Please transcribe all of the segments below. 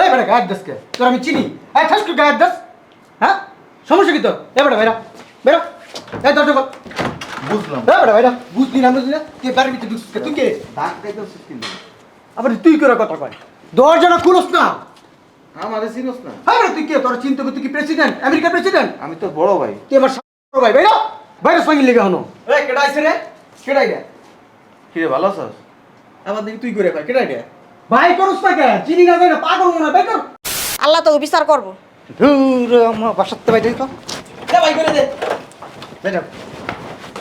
এই বেটা গায়ের দেশকে তোর আমি চিনি। এই ঠাস করে গায়ের দেশ। হ্যাঁ? সমস্যা কি তোর? এ বেটা বেরা বেরো এই দরজা কর বুঝলাম। এ বেটা বেরা বুঝলি না বুঝলি না? তুই বাড়ির ভিতরে ঢুকছিস? তুই কে? ডাক খাইতেছিস কিন্তু। আবার তুই করে কথা কয়। দরজাটা খুলস না। আমারে চিনোস না। হ্যাঁ তুই কে? তোর চিন্তা তুই কি প্রেসিডেন্ট আমেরিকার প্রেসিডেন্ট আমি তো বড় ভাই। তুই আমার সামনে ভাই। বাইরা। বাইরে সঙ্গে লেগে হনো। এই কেডা আইছে রে? কেডা আইডা কি রে ভালো আছিস? আমার দিকে তুই করে কয়। কেডা আইডা ভাই করস না কে? চিনি না জানি না পাগল মনে হয়। বের কর। আল্লাহ তো বিচার করব। ধুর আমার বাসাতে বাইরে তো। দে ভাই করে দে। বেটা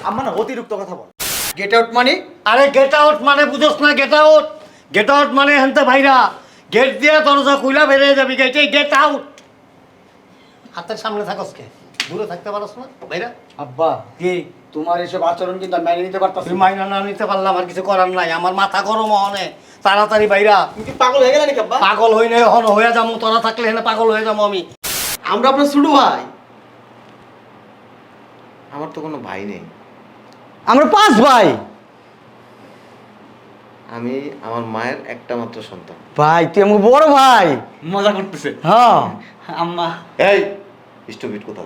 আমার না অতিরিক্ত কথা বল। গেট আউট মানে? আরে গেট আউট মানে বুঝোস না গেট আউট গেট আউট মানে হেনতে ভাইরা। গেট দিয়ে দরজা খুইলা বেরিয়ে যাবি গেটে গেট আউট হাতের সামনে থাকস কে? দূরে থাকতে পারস না ভাইরা? আব্বা কি? তোমার এসব আচরণ কিন্তু আমি মেনে নিতে পারতাছি তুই মাইনা না নিতে পারলাম আর কিছু করার নাই। আমার মাথা গরম হনে তাড়াতাড়ি ভাইরা। তুমি কি পাগল হয়ে গেলে নাকি আব্বা? পাগল হই নাই হন হয়ে যাব তোরা থাকলে হেনে পাগল হয়ে যাব আমি। আমরা আপনার ছোট ভাই। আমার তো কোনো ভাই নেই। আমরা পাঁচ ভাই। আমি আমার মায়ের একটা মাত্র সন্তান। ভাই তুই আমার বড় ভাই। মজা করতেছে। হ্যাঁ। আম্মা। এই স্টুপিড কোথা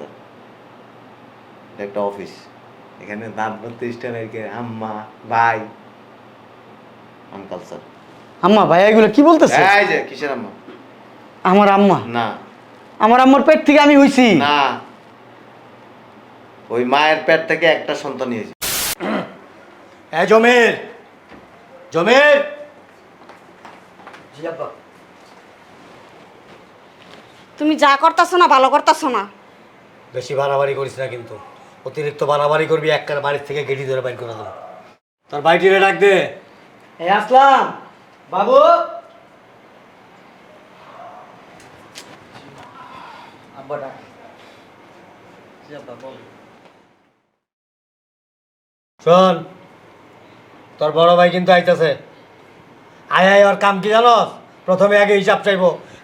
এটা একটা অফিস। এখানে দাঁত ভর্তি স্ট্যান্ডার্ডকে আম্মা ভাই আঙ্কাল স্যার আম্মা ভাই এগুলো কি বলতেছে? এই যে কিসের আম্মা? আমার আম্মা? না। আমার আম্মার পেট থেকে আমি হইছি। না। ওই মায়ের পেট থেকে একটা সন্তান নিয়েছে এ জমির জমির। জি আব্বা। তুমি যা করতেছো না ভালো করতেছো না। বেশি বাড়াবাড়ি করিস না কিন্তু। অতিরিক্ত বাড়াবাড়ি করবি একটা বাড়ির থেকে গেটি ধরে বাইর করে দেবো তোর বাড়িটিরে ডাক দে। এই আসলাম। বাবু? আব্বা ডাক। শোন তোর বড় ভাই কিন্তু আইতাছে। আয় আয় ওর কাম কি জানস? প্রথমে আগে হিসাব চাইব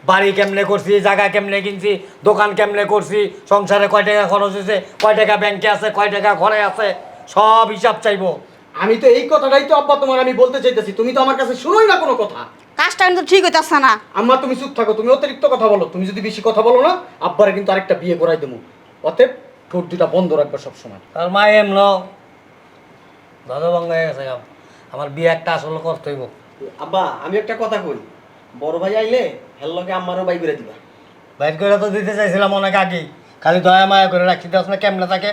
বাড়ি কেমনে করছি জায়গা কেমনে কিনছি দোকান কেমনে করছি সংসারে কয় টাকা খরচ হয়েছে কয় টাকা ব্যাংকে আছে কয় টাকা ঘরে আছে সব হিসাব চাইব। আমি তো এই কথাটাই তো আব্বা তোমার আমি বলতে চাইতেছি তুমি তো আমার কাছে শুনোই না কোনো কথা। কাজটা কিন্তু ঠিক হইতাছে না। আম্মা তুমি চুপ থাকো তুমি অতিরিক্ত কথা বলো তুমি যদি বেশি কথা বলো না আব্বারে কিন্তু আরেকটা বিয়ে করাই দেবো। অতএব ঠোঁট দুটা বন্ধ রাখবে সবসময়। তার মা এম ন দাদা বাংলা। আমার বিয়ে একটা আসলে করতে হইব। আব্বা আমি একটা কথা কই বড় ভাই আইলে হেল লগে আমারও বাই করে দিবা। বাইর করে তো দিতে চাইছিলাম অনেক আগেই। খালি দয়া মায়া করে রাখছি দেখ না কেমনে থাকে।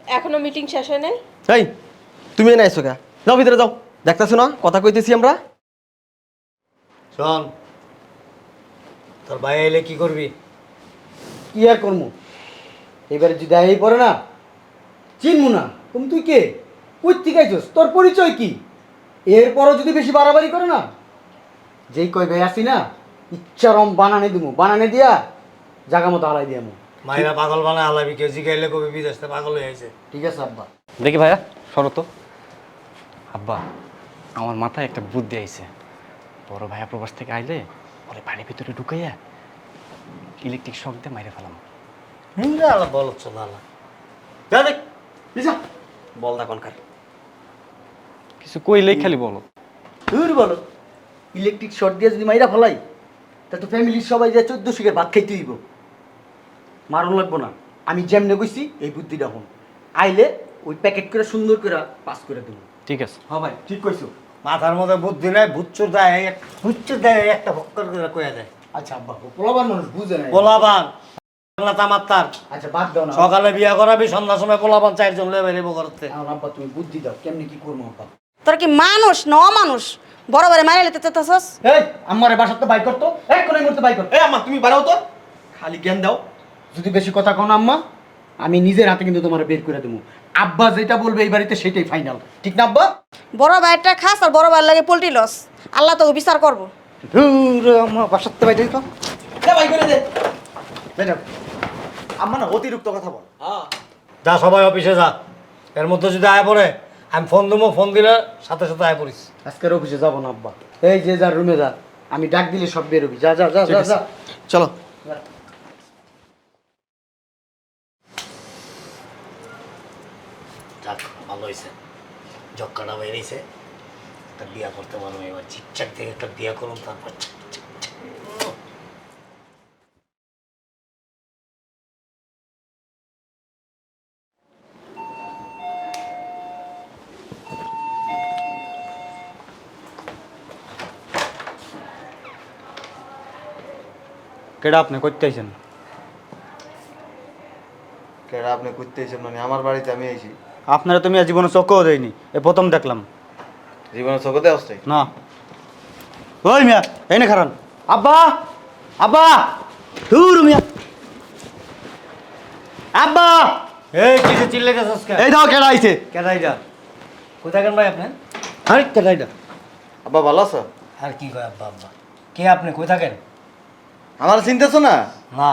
এখনও মিটিং শেষ হয় নাই? এই তুমি এনে আইসো কে যাও ভিতরে যাও। দেখতেছো না কথা কইতেছি আমরা? শোন তোর ভাই আইলে কি করবি? কি আর করব এবারে যদি এই পড়ে না চিনমু না। তুমি তুই কে? কই থেকে আইছস তোর পরিচয় কি? এরপরও যদি বেশি বাড়াবাড়ি করে না যেই কই ভাই আসি না ইচ্ছারম বানানে দিমু বানানে দিয়া জাগা মতো হালাই দিয়ামু। মাইরা পাগল বানায় আলাবি কেউ জিগাইলে কবি বিদেশ পাগল হয়ে আছে ঠিক আছে আব্বা। দেখি ভাইয়া সরো তো। আব্বা আমার মাথায় একটা বুদ্ধি আইছে। বড় ভাইয়া প্রবাস থেকে আইলে ওরে বাড়ির ভিতরে ঢুকাইয়া ইলেকট্রিক শক দিয়ে মাইরে ফেলাম। হিংরা আলা বলছ না আলা। যা দেখ। বল দা কোনকার কিছু কইলেই খালি বলো। দূর বলো। ইলেকট্রিক শর্ট দিয়ে যদি মাইরা ফেলাই তা তো ফ্যামিলির সবাই যে চোদ্দ শিখের ভাত খাইতে হইব। মারণ লাগবো না। আমি যেমনে কইছি এই বুদ্ধিটা হন। আইলে ওই প্যাকেট করে সুন্দর করে পাস করে দেবো। ঠিক আছে। হ্যাঁ ভাই ঠিক কইছো। মাথার মধ্যে বুদ্ধি নাই ভুচ্চুর দেয় এক- ভুচ্চুর দেয় একটা ভক্কর করে কয়ে দেয়। আচ্ছা আব্বা ও পোলাবার মানুষ বুঝে পোলাবান। না আচ্ছা বাদ দাও না। সকালে বিয়া করাবি সন্ধ্যার সময় পোলাবান চারজন লয়ে বেরিয়ে করতে আমার আব্বা তুমি বুদ্ধি দাও কেমনি কি করব আব্বা? তোর কি মানুষ? ন মানুষ বড় বড় মারে লিতে চাইতেছস? এই আমারে বাসাতে বাই করতো। এক কোন মুহূর্তে বাই করতো এই আম্মা তুমি বাড়াও তো। খালি জ্ঞান দাও। যদি বেশি কথা কও না আম্মা আমি নিজের হাতে কিন্তু তোমার বের করে দেবো। আব্বা যেটা বলবে এই বাড়িতে সেটাই ফাইনাল ঠিক না আব্বা? বড় ভাইটা খাস আর বড় ভাইয়ের লাগে পোল্ট্রি লস। আল্লাহ তো বিচার করব। ধুর আমার বাসাতে বাই তো দে বাই করে দে। বেটা আম্মা না অতিরিক্ত কথা বল। যা সবাই অফিসে যা। এর মধ্যে যদি আয় পড়ে আমি ফোন দেবো ফোন দিলে সাথে সাথে আয় পড়িস। আজকের অফিসে যাব না আব্বা। এই যে যার রুমে যা আমি ডাক দিলে সব বেরোবি যা যা যা যা যা। চলো। যাক ভালো হয়েছে জক্কাটা বেরিয়েছে একটা বিয়া করতে পারব এবার। ঠিকঠাক থেকে একটা বিয়া করুন তারপর কেডা আপনি করতে আইছেন কেডা আপনি করতে এসেছেন মানে? আমার বাড়িতে আমি আইছি। আপনারা তুমি জীবনে চোখও দেয়নি এ প্রথম দেখলাম। জীবনে চোখতে আসছে না। ওই মিয়া এই না খারান। আব্বা! আব্বা! দূর মিয়া। আব্বা! এই কিছু চিল্লে যাচ্ছিস কে এই দাও কেডা আইছে? কেদাইডা কোথায় কেন ভাই আপনি? আরে কেডাইটা আব্বা ভালো আছো? আর কি কয় আব্বা আব্বা? কে আপনি? কই থাকেন আমার চিনতেছো না? না।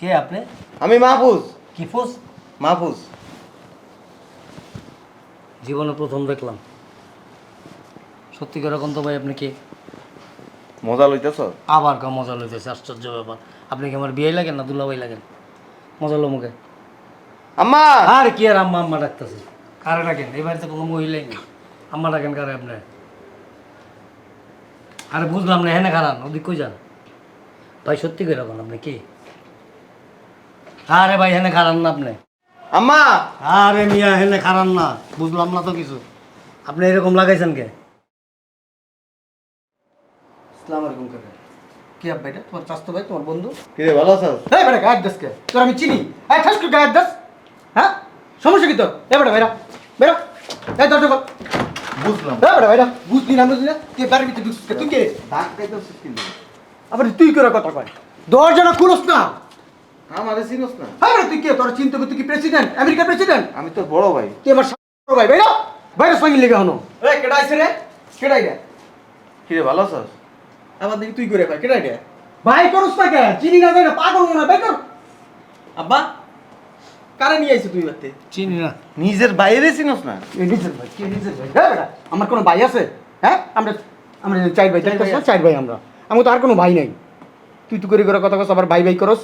কে আপনি? আমি মাহফুজ। কি ফুস মাহফুজ। জীবনে প্রথম দেখলাম। সত্যি করে এখন তো ভাই আপনি কে? মজা লইতেছ? আবার কা মজা লইতেছে আশ্চর্য ব্যাপার। আপনি কি আমার বিয়ে লাগেন না দুলাভাই লাগেন? মজা লো মুখে আম্মা! আর কি আর আম্মা আম্মা ডাকতেছে? কারে ডাকেন? এই বাড়িতে কোনো মহিলাই নেই। আম্মা ডাকেন কারে আপনি আরে বুঝলাম না হেনে খারান ওদিক কই যান? ভাই সত্যি করে রাখুন আপনি কি আরে ভাই হেনে খারান না আপনি। আম্মা! আরে মিয়া হেনে খারান না। বুঝলাম না তো কিছু। আপনি এরকম লাগাইছেন কে? আসসালামু আলাইকুম কাকা। কি আব্বা এটা? তোমার চাস্তো ভাই তোমার বন্ধু? কিরে ভালো আছো এই বেটা গায়ের দাসকে তোর আমি চিনি। এই ঠাস করে গায়ের দাস হ্যাঁ? সমস্যা কি তোর? এই বেটা বেরা। বেরা। এই দরজা কর বুঝলাম। এই বেটা বেরা। বুঝলি না বুঝলি না? তুই বাড়ির ভিতরে ঢুকছিস তুই কে? ডাক কিন্তু। আবার তুই করে কথা কয়? দরজাটা খুলস না। আমারে চিনোস না। হ্যাঁ তুই কে? তোর চিন্তা তুই কি প্রেসিডেন্ট আমেরিকার প্রেসিডেন্ট আমি তোর বড় ভাই। তুই আমার সামনে ভাই বেরা বাইরে সঙ্গে লেগে হনো। এই কেডা আইছে রে? কেডা আইডা? কিরে ভালো আছো আবার দেখি তুই করে ভাই কেডা আইডা? ভাই করস না কে? চিনি না যাই না পাগল মনে হয় ভাই কর। আব্বা কারে নিয়ে আইছে তুই বাতে চিনি না। নিজের বাইরে চিনোস না? নিজের ভাই কি নিজের ভাই? হ্যাঁ বেটা আমার কোনো ভাই আছে? হ্যাঁ আমরা আমরা চার ভাই চার ভাই চার ভাই আমরা। আমার তো আর কোনো ভাই নাই। তুই তুই করে করে কথা কস আবার ভাই ভাই করস।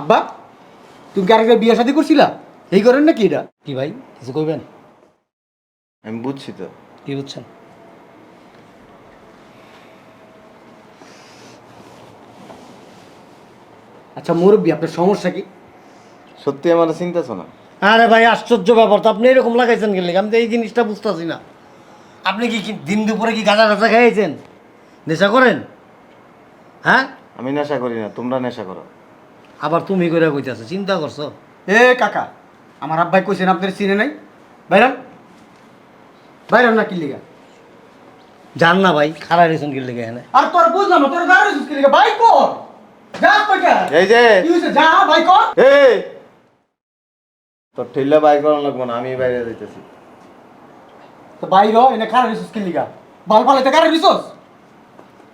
আব্বা তুমি কি আরেকটা বিয়ে শাদী করছিলা? এই করেন নাকি এটা? কি ভাই কিছু কইবেন? আমি বুঝছি তো। কি বুঝছেন? আচ্ছা মুরব্বী আপনার সমস্যা কি? সত্যি আমার চিনতেছো না? আরে ভাই আশ্চর্য ব্যাপার তো। আপনি এরকম লাগাইছেন গেলে আমি তো এই জিনিসটা বুঝতেছি না। আপনি কি কি দিন দুপুরে কি গাঁজা টাজা খাইয়েছেন নেশা করেন? হ্যাঁ? আমি নেশা করি না তোমরা নেশা করো। আবার তুমি করে কইতেছো চিন্তা করছ? এ কাকা আমার আব্বাই কইছেন আপনার চিনে নাই? বাইরান। বাইরান না কি লিগা জান না ভাই খারাপ রেছেন কি লেগে এখানে। আর তোর বুঝলাম না তোর দাঁড়িয়ে কি লিগা ভাই কর। যা তুই কে? এই যে। কি হইছে? যা ভাই কর। এই তোর ঠেল্লা বাইক করানো লাগবো না আমি বাইরে যাইতেছি। তো বাইর এনে কারে রিসোর্স কি লিগা বাল পালাইতে কারে রিসোর্স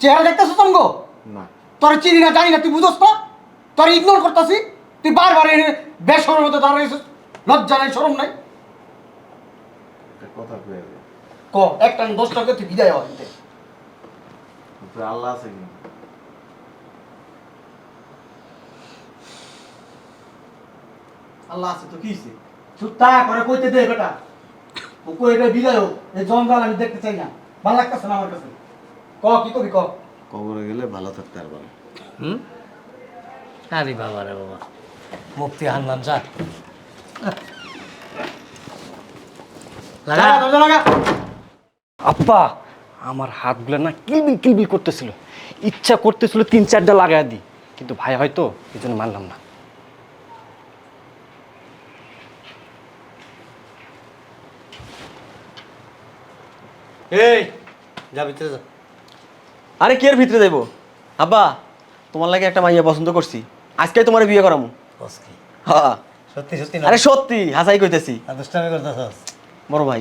চেহারা দেখতেছিস তঙ্গ না। তোর চিনি না জানি না তুই বুঝছ তো? তোর ইগনোর করতাছি। তুই বারবার এনে বেসর মতো দাঁড়াইছিস লজ্জা নাই শরম নাই। কথা কয়ে ক একটা দশ টাকা তুই বিদায় হওয়া উপরে আল্লাহ আছে কিন্তু আল্লাহ আছে তো কি হইছে? চুপটা করে কইতে দে বেটা। ও কই এটা বিদায় হোক এই জঞ্জাল আমি দেখতে চাই না। ভালো লাগতেছে না আমার কাছে? ক কি কবি ক? কবরে গেলে ভালো থাকতে পারব না হুম? আরে বাবা রে বাবা। মুক্তি হান্নান যা। লাগা। লাগা দরজা লাগা। আব্বা আমার হাতগুলো না কিলবিল কিলবিল করতেছিল। ইচ্ছা করতেছিল তিন চারটা লাগাই দিই কিন্তু ভাই হয়তো এই জন্য মানলাম না। এই যা ভিতরে যা। আরে কি এর ভিতরে যাইবো? আব্বা তোমার লাগে একটা মাইয়া পছন্দ করছি। আজকে তোমার বিয়ে করামু। হ্যাঁ। সত্যি সত্যি আরে সত্যি হাসাই কইতেছি। আর দুষ্টামি করতেছস? বড় ভাই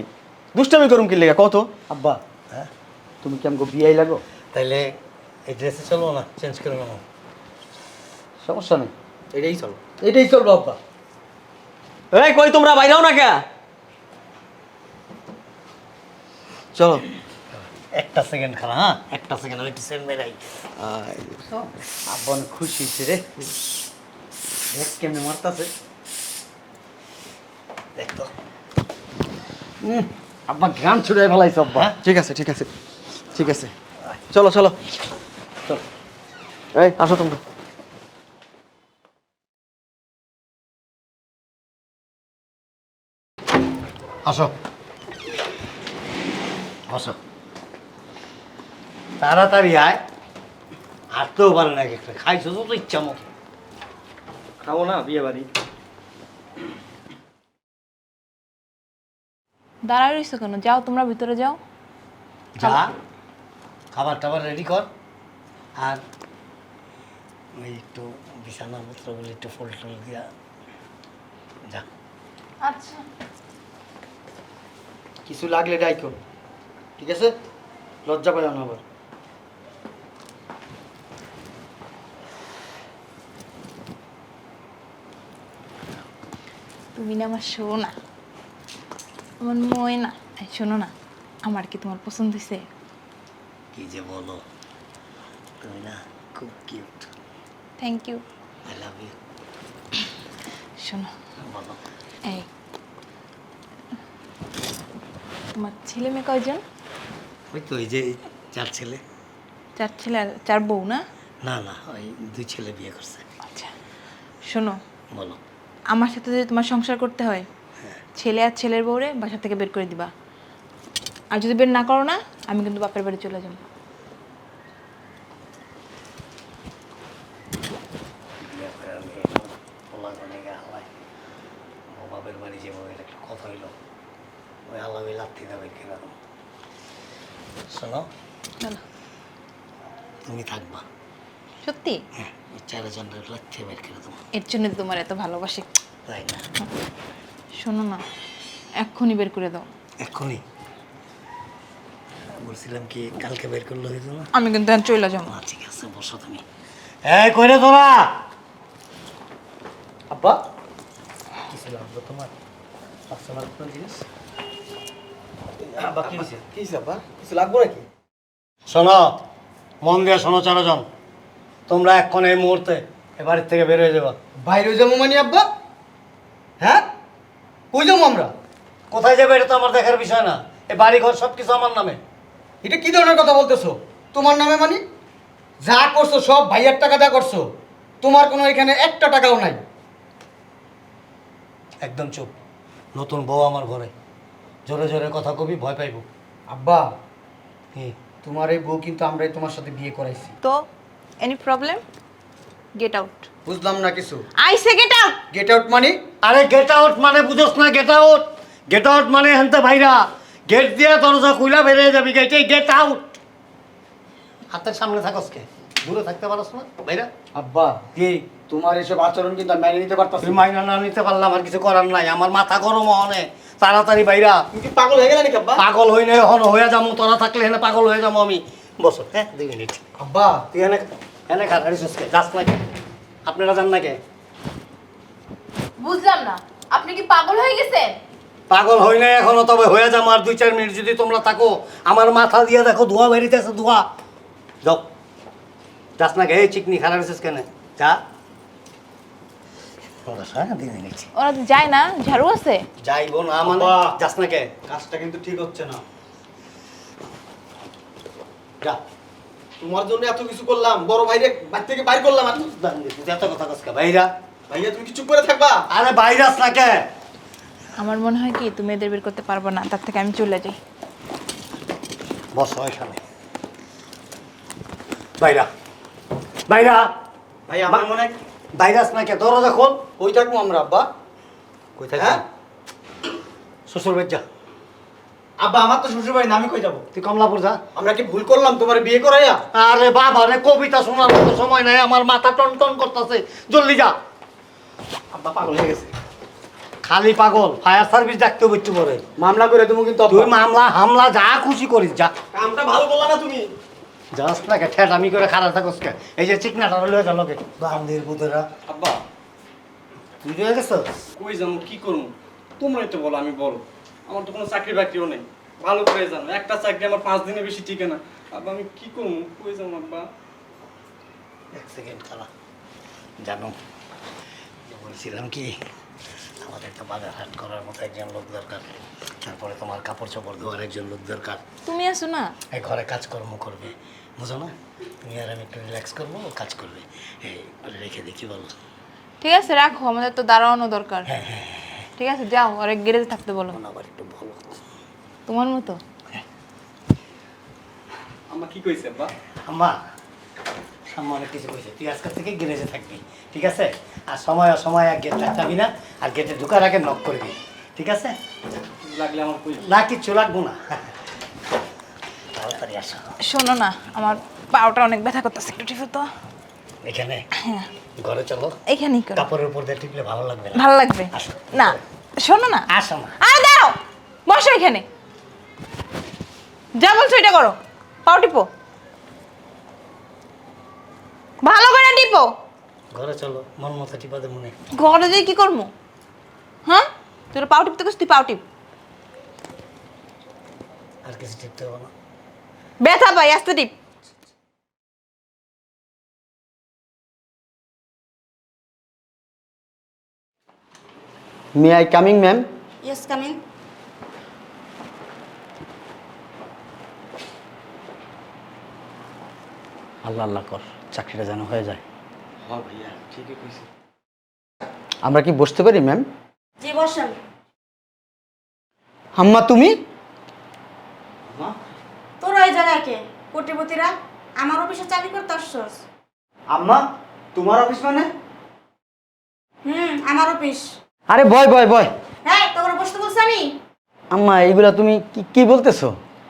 দুষ্টামি করুম কি লেগে? কত আব্বা হ্যাঁ? তুমি কি আমাকে বিয়াই লাগো? তাইলে এই ড্রেসে চলবো না চেঞ্জ করে নেব সমস্যা নেই। এটাই চলো। এটাই চলবো আব্বা। এই কই তোমরা? বাইরেও না কে? চলো। একটা সেকেন্ড খারাপ হ্যাঁ? একটা সেকেন্ড আমি একটু সেকেন্ড মেরাই খুশি হয়েছে রে। দেখ কেমনে মারতাছে। দেখতো উম, আব্বা গান ছুড়ে ফেলাইছে আব্বা। ঠিক আছে ঠিক আছে ঠিক আছে। চলো চলো। চল। এই আসো তোমরা। আসো। আসো তাড়াতাড়ি আয়। হাঁটতেও পারে না এক একটা খাইছো তো তো ইচ্ছা মতো। খাব না বিয়ে বাড়ি। দাঁড়ায় রইছো কেন? যাও তোমরা ভিতরে যাও। যা খাবার টাবার রেডি কর। আর ওই একটু বিছানাপত্র বলে একটু ফুল টুল দিয়া যা। আচ্ছা। কিছু লাগলে ডাইকো ঠিক আছে? লজ্জা পাই না আবার। তুমি না। আমার শোনা আমার ময়না এই শোনো না আমার কি তোমার পছন্দ হয়েছে কি যে বলো। তুমি না খুব cute thank you I love you শোনো। বলো। এই তোমার ছেলে মেয়ে কয়জন? ওই তো ওই যে চার ছেলে। চার ছেলে আর চার বউ না? না না ওই দুই ছেলে বিয়ে করছে। আচ্ছা শোনো। বলো। আমার সাথে যদি তোমার সংসার করতে হয় ছেলে আর ছেলের বউরে বাসা থেকে বের করে দিবা। আর যদি বের না করো না আমি কিন্তু বাপের বাড়ি চলে যাব বিয়ে করে আমি পোলা কোনে গিয়ে হালাই ও বাপের বাড়ি যাব এটা একটা কথা হইল ওই আল্লাহ ওই লাত্তি দেবে কীরকম শোনো চলো তুমি থাকবা সত্যি হ্যাঁ ওই চারজনের লাত্তি বের করে দেবো এর জন্য তোমার এত ভালোবাসি। তাই না? শোনো না এক্ষুনি বের করে দাও। এক্ষুনি? বলছিলাম কি কালকে বের করলে হইতো না আমি কিন্তু এখন চলে যাব না। ঠিক আছে বসো তুমি। এই কইরে তোরা? আব্বা কিছু লাগবে তোমার? পার্সোনাল কোনো জিনিস? আব্বা কি হয়েছে? কি হয়েছে আব্বা? কিছু লাগবো নাকি? শোনো মন দিয়ে শোনো চারজন। তোমরা এক্ষণ এই মুহূর্তে এ বাড়ির থেকে বের হয়ে যাবা। বাইরে যাব মানে আব্বা? হ্যাঁ? কই যাব আমরা? কোথায় যাবে এটা তো আমার দেখার বিষয় না। এই বাড়ি ঘর সব কিছু আমার নামে। এটা কি ধরনের কথা বলতেছো? তোমার নামে মানে? যা করছ সব ভাইয়ার টাকা যা করছ। তোমার কোনো এখানে একটা টাকাও নাই। একদম চুপ। নতুন বউ আমার ঘরে। জোরে জোরে কথা কবি ভয় পাইব। আব্বা কি? তোমার এই বউ কিন্তু আমরাই তোমার সাথে বিয়ে করাইছি। তো এনি প্রবলেম গেট আউট বুঝলাম না কিছু। I say get out get out মানে? আরে গেট আউট মানে বুঝোস না গেট আউট গেট আউট মানে হেনতে ভাইরা। গেট দিয়ে দরজা খুইলা বেরিয়ে যাবি গেটে গেট আউট হাতের সামনে থাকস কে? দূরে থাকতে পারস না ভাইরা? আব্বা কি? তোমার এসব আচরণ কিন্তু আমি মেনে নিতে পারতাছি তুমি মাইনা না নিতে পারলাম আর কিছু করার নাই আমার মাথা গরম অনে তাড়াতাড়ি বাইরা তুমি কি পাগল হয়ে গেলে নাকি আব্বা? পাগল হই নাই এখন হয়ে যাব তোরা থাকলে এখানে পাগল হয়ে যাব আমি। বসো হ্যাঁ দুই মিনিট। আব্বা তুই এনে এনে খা গাড়ি কে যাস না কে আপনারা যান না কে বুঝলাম না। আপনি কি পাগল হয়ে গেছেন? পাগল হই নাই এখনও তবে হয়ে যাব আর দুই চার মিনিট যদি তোমরা থাকো। আমার মাথা দিয়ে দেখো ধোয়া বেরিতেছে ধোয়া। যাও। যাস না কে এই চিকনি খারাপ হয়েছিস কেন যা। ওরা তো যায় না ঝাড়ু আছে? যাইবো না মানে। যাস না কে কাজটা কিন্তু ঠিক হচ্ছে না। যা। তোমার জন্য এত কিছু করলাম বড় ভাইরে বাড়ি থেকে বাইর করলাম আর এত কথা কসকা ভাইরা? ভাইয়া তুমি কি চুপ করে থাকবা? আরে ভাইরাস না কে? আমার মনে হয় কি তুমি এদের বের করতে পারব না তার থেকে আমি চলে যাই। বসো এখানে। বাইরা। বাইরা। ভাই আমার মনে হয় ভাইরাস না কে? দরজা খোল। ওই থাকব আমরা আব্বা? কই হ্যাঁ? শ্বশুর বাড়ি যা। আব্বা আমার তো শ্বশুর বাড়ি না আমি কই যাব? তুই কমলাপুর যা। আমরা কি ভুল করলাম তোমার বিয়ে করাইয়া? আরে বাবা রে কবিতা শোনার মতো সময় নাই আমার মাথা টন টন করতেছে। জলদি যা। আব্বা পাগল হয়ে গেছে। খালি পাগল ফায়ার সার্ভিস ডাকতে বলছি পরে। মামলা করে তুমি কিন্তু তুই মামলা হামলা যা খুশি করিস যা। কামটা ভালো করলা না তুমি? যাস না কে ঠেট আমি করে খারাপ থাকস কে? এই যে চিকনাটা লয়ে গেল কে বান্দির পুতেরা। আব্বা। তুই রয়ে গেছিস? কই যাব কি করব? তোমরাই তো বলো আমি বলো। আমার তো কোনো চাকরি বাকরিও নেই। ভালো করে জানো একটা চাকরি আমার পাঁচ দিনের বেশি টিকে না। আব্বা আমি কি করব? কই যাব আব্বা? এক সেকেন্ড খারাপ জানো বলছিলাম কি আমাদের তো বাজার হাট করার মতো একজন লোক দরকার। তারপরে তোমার কাপড় চোপড় ধোয়ার একজন লোক দরকার। তুমি আসো না। এই ঘরে কাজকর্ম করবে। বুঝো না? তুমি আর আমি একটু রিল্যাক্স করব কাজ করবে। এই রেখে দেখি বলো? ঠিক আছে রাখো আমাদের তো দাঁড়ানো দরকার। ঠিক আছে যাও আরেক গ্যারেজে থাকতে বলো। আবার একটু বলো। তোমার মতো? আম্মা কি কইছে আব্বা আম্মা সম্মান অনেক কিছু কইছে। তুই আজকাল থেকে গ্যারেজে থাকবি ঠিক আছে? আর সময় অসময় আর গেট লাগতাবি না আর গেটে ঢুকার আগে নক করবি ঠিক আছে? লাগলে আমার কই? না কিচ্ছু লাগবো না। তাড়াতাড়ি আসো। শোনো না আমার পাওটা অনেক ব্যথা করতেছে একটু টিপো তো এখানে? হ্যাঁ। ঘরে চলো। এইখানেই করো। কাপড়ের উপর দিয়ে টিপলে ভালো লাগবে না। ভালো লাগবে? না শোনো না। আসো না। আরে দাঁড়াও। বসো এখানে। যা বলছো এটা করো। পাও টিপো। ভালো করে টিপো। ঘরে চলো। মন মতো টিপাতে মনে। ঘরে যাই কি করব হ্যাঁ? তোর পাও টিপতে তুই পাও টিপ। আর কিছু টিপতে হবে না। ব্যথা পাই আস্তে টিপ। May I coming ma'am yes coming Allah Allah কর চাকরিটা যেন হয়ে যায়। হ্যাঁ ভাইয়া ঠিকই কইছি আমরা কি বসতে পারি ম্যাম জি বসেন। আম্মা তুমি? তোর ওই জায়গায় কে? কোটিপতিরা? আমার অফিসে চাকরি করতে আসছস। আম্মা তোমার অফিস মানে? হুম আমার অফিস। আরে বয় বয় বয়। হ্যাঁ তোর বসতে বলছি আমি? আম্মা এইগুলা তুমি কি কি বলতেছো?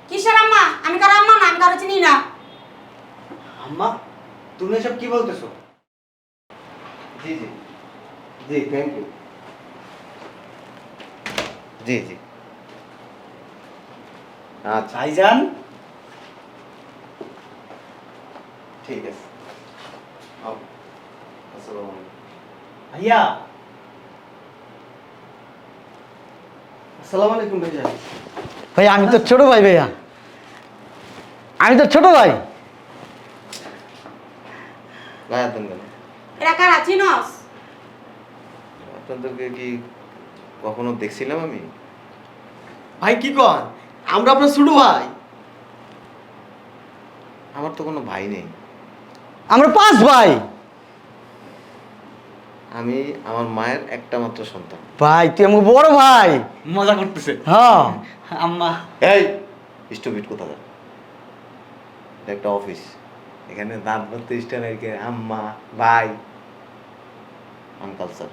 কিসের আম্মা? আমি কারও আম্মা না আমি কারও চিনি না। আম্মা তুমি এসব কি বলতেছো? জি জি। জি থ্যাংক ইউ জি জি। আচ্ছা ভাইজান ঠিক আছে। আসসালামু আলাইকুম। ভাইয়া আসসালামু আলাইকুম ভাইয়া। ভাইয়া আমি তো ছোট ভাই ভাইয়া। আমি তো ছোট ভাই। গায়ে দেন কেন এরা কারা? চিনস? আপনাদেরকে কি কখনো দেখছিলাম আমি? ভাই কি কর আমরা আপনার ছোট ভাই। আমার তো কোনো ভাই নেই। আমরা পাঁচ ভাই। আমি আমার মায়ের একটা মাত্র সন্তান। ভাই তুই আমাকে বড় ভাই। মজা করতেছে। হ্যাঁ। আম্মা। এই স্টুপিট কোথা একটা অফিস এখানে দাঁত ভর্তি স্ট্যান্ডার্ডকে আম্মা ভাই আঙ্কাল স্যার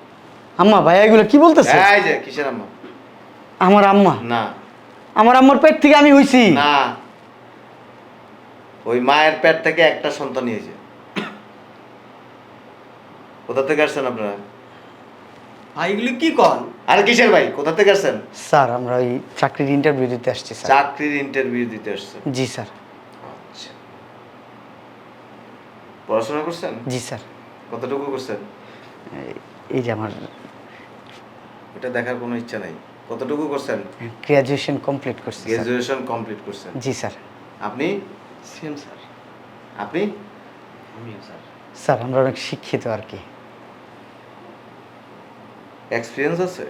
আম্মা ভাই এগুলো কি বলতেছে? এই যে কিসের আম্মা? আমার আম্মা? না। আমার আম্মার পেট থেকে আমি হইছি। না। ওই মায়ের পেট থেকে একটা সন্তান নিয়েছে কোথা থেকে আসছেন আপনারা? ভাই এগুলো কি কর আরে কিসের ভাই? কোথা থেকে আসছেন? স্যার আমরা ওই চাকরির ইন্টারভিউ দিতে আসছি স্যার। চাকরির ইন্টারভিউ দিতে আসছেন? জি স্যার। আচ্ছা। পড়াশোনা করছেন? জি স্যার। কতটুকু করছেন? এই- এই যে আমার এটা দেখার কোনো ইচ্ছা নাই। কতটুকু করছেন? গ্র্যাজুয়েশন কমপ্লিট করছি স্যার। গ্রাজুয়েশন কমপ্লিট করছেন। জি স্যার। আপনি? Same sir. আপনি? আমিও স্যার। স্যার আমরা অনেক শিক্ষিত আর কি। এক্সপিরিয়েন্স আছে?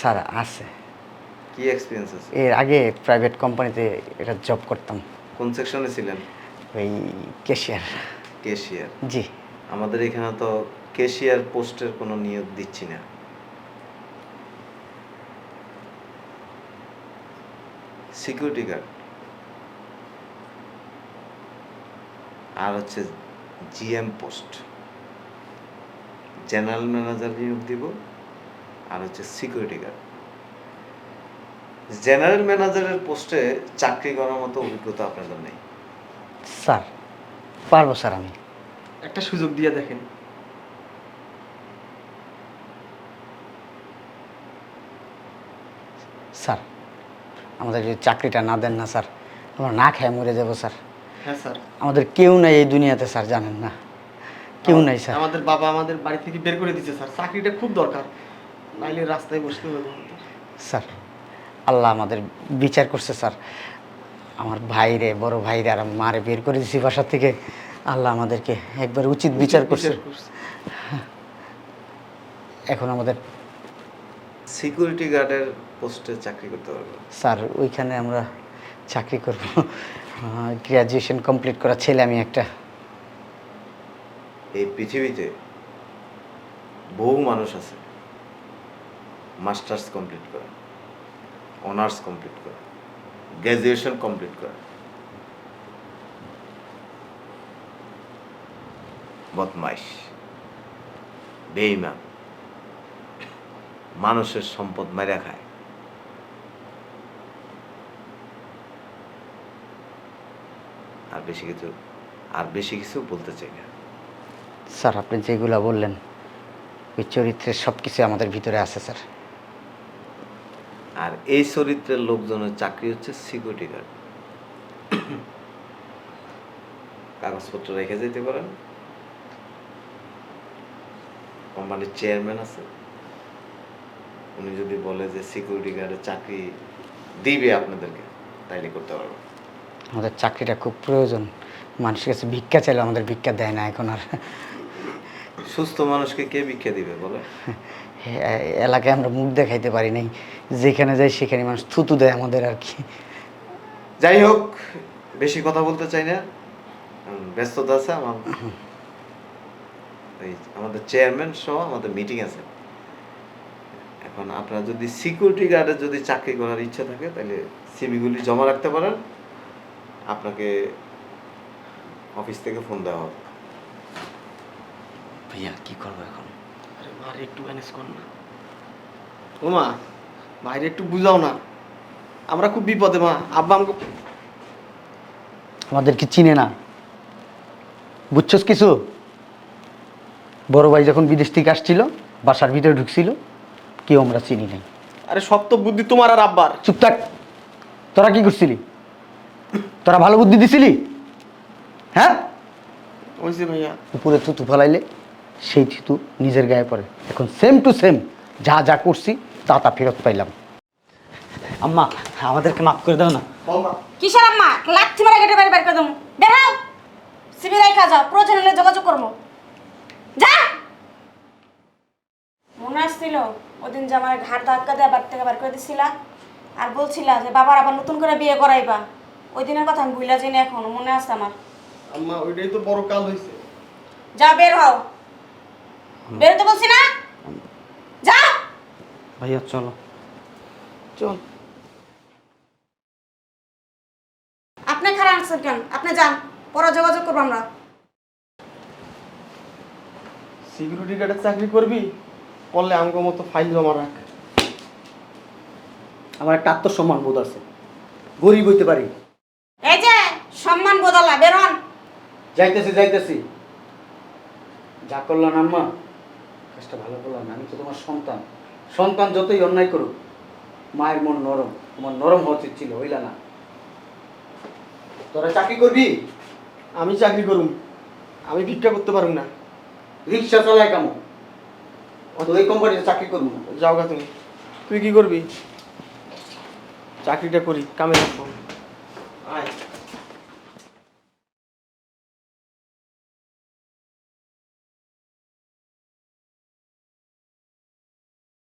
স্যার আছে। কি এক্সপিরিয়েন্স আছে? এর আগে প্রাইভেট কোম্পানিতে এটা জব করতাম। কোন সেকশনে ছিলেন? ওই ক্যাশিয়ার ক্যাশিয়ার জি। আমাদের এখানে তো ক্যাশিয়ার পোস্টের কোনো নিয়োগ দিচ্ছি না। সিকিউরিটি গার্ড আর হচ্ছে জিএম পোস্ট জেনারেল ম্যানেজার নিয়োগ দিব। আর হচ্ছে সিকিউরিটি গার্ড জেনারেল ম্যানেজারের পোস্টে চাকরি করার মতো অভিজ্ঞতা আপনাদের নেই? স্যার পারব স্যার আমি। একটা সুযোগ দিয়ে দেখেন। স্যার আমাদের যদি চাকরিটা না দেন না স্যার আমরা না খেয়ে মরে যাব স্যার। হ্যাঁ স্যার। আমাদের কেউ নাই এই দুনিয়াতে স্যার জানেন না। কেউ নাই স্যার। আমাদের বাবা আমাদের বাড়ি থেকে বের করে দিচ্ছে স্যার। চাকরিটা খুব দরকার। নাইলে রাস্তায় বসতে হবে স্যার আল্লাহ আমাদের বিচার করছে স্যার। আমার ভাইরে বড় ভাইরে আর মারে বের করে দিছি বাসা থেকে। আল্লাহ আমাদেরকে একবার উচিত বিচার করছে। এখন আমাদের সিকিউরিটি গার্ডের পোস্টে চাকরি করতে পারবেন স্যার ওইখানে আমরা চাকরি করব। গ্র্যাজুয়েশন কমপ্লিট করা ছেলে আমি একটা। এই পৃথিবীতে বহু মানুষ আছে। মাস্টার্স কমপ্লিট করা অনার্স কমপ্লিট করা গ্র্যাজুয়েশন কমপ্লিট করা বদমাইশ বেইমান মানুষের সম্পদ মেরে খায়। আর বেশি কিছু, আর বেশি কিছু বলতে চাই না। স্যার, আপনি যেগুলো বললেন ওই চরিত্রের সব কিছু আমাদের ভিতরে আছে, স্যার। আর এই চরিত্রের লোকজনের চাকরি হচ্ছে সিকিউরিটি গার্ড কাগজপত্র রেখে যেতে পারেন। কোম্পানির চেয়ারম্যান আছে। উনি যদি বলে যে সিকিউরিটি গার্ডের চাকরি দিবে আপনাদেরকে তাইলে করতে পারব। আমাদের চাকরিটা খুব প্রয়োজন। মানুষের কাছে ভিক্ষা চাইলে আমাদের ভিক্ষা দেয় না এখন আর। সুস্থ মানুষকে কে ভিক্ষা দিবে বলে এলাকায় আমরা মুখ দেখাইতে পারি নাই। যেখানে যাই সেখানে মানুষ থুতু দেয় আমাদের আর কি। যাই হোক বেশি কথা বলতে চাই না। ব্যস্ততা আছে আমার। আমাদের চেয়ারম্যান সহ আমাদের মিটিং আছে। এখন আপনার যদি সিকিউরিটি গার্ডের যদি চাকরি করার ইচ্ছা থাকে তাহলে সিভিগুলি জমা রাখতে পারেন। আপনাকে অফিস থেকে ফোন দেওয়া হবে। ভাইয়া কি করব এখন? মার একটু ম্যানেজ কর না। ও মা বাইরে একটু বুঝাও না। আমরা খুব বিপদে মা। আব্বা আমাকে আমাদের কি চিনে না। বুঝছস কিছু? বড় ভাই যখন বিদেশ থেকে আসছিল বাসার ভিতরে ঢুকছিল কেউ আমরা চিনি নাই। আরে সব তো বুদ্ধি তোমার আর আব্বার। চুপ থাক। তোরা কি করছিলি? তোরা ভালো বুদ্ধি দিছিলি? হ্যাঁ? ওইসে ভাইয়া। উপরে থুতু ফেলাইলে। সেই থুতু নিজের গায়ে পড়ে। এখন সেম টু সেম যা যা করছি তা তা ফেরত পাইলাম। আম্মা আমাদেরকে মাফ করে দাও না। কিসের আম্মা? লাথি মারা গেটে বাড়ি বের করে দেবো। বের হও! সিবি রেখা যাও প্রয়োজন হলে যোগাযোগ করব। যা! মনে আসছিল ওদিন যে আমার ঘাট ধাক্কা দেওয়া বাড়ি থেকে বার করে দিছিলা আর বলছিলা যে বাবার আবার নতুন করে বিয়ে করাইবা। ওই দিনের কথা আমি ভুলা যাই এখন মনে আছে আমার। আম্মা ওইটাই তো বড় কাল হয়েছে যা বের হও। বেরোতে বলছি না? যা! ভাইয়া চলো। চল। আপনি খারাপ আছেন কেন? আপনি যান পরে যোগাযোগ করব আমরা। সিকিউরিটি গার্ডের চাকরি করবি? করলে আমাকে মতো ফাইল জমা রাখ। আমার একটা আত্মসম্মান বোধ আছে। গরিব হইতে পারি। এই যে সম্মান বদলা বের হন যাইতেছি যাইতেছি। যা করলাম আম্মা। কাজটা ভালো করলাম আমি তো তোমার সন্তান। সন্তান যতই অন্যায় করুক মায়ের মন নরম তোমার নরম হওয়া উচিত ছিল হইলা না। তোরা চাকরি করবি? আমি চাকরি করুম। আমি ভিক্ষা করতে পারুম না। রিক্সা চালায় কেমন অত ওই কোম্পানিতে চাকরি করব না। যাও গা তুমি। তুই কি করবি? চাকরিটা করি কামে থাকব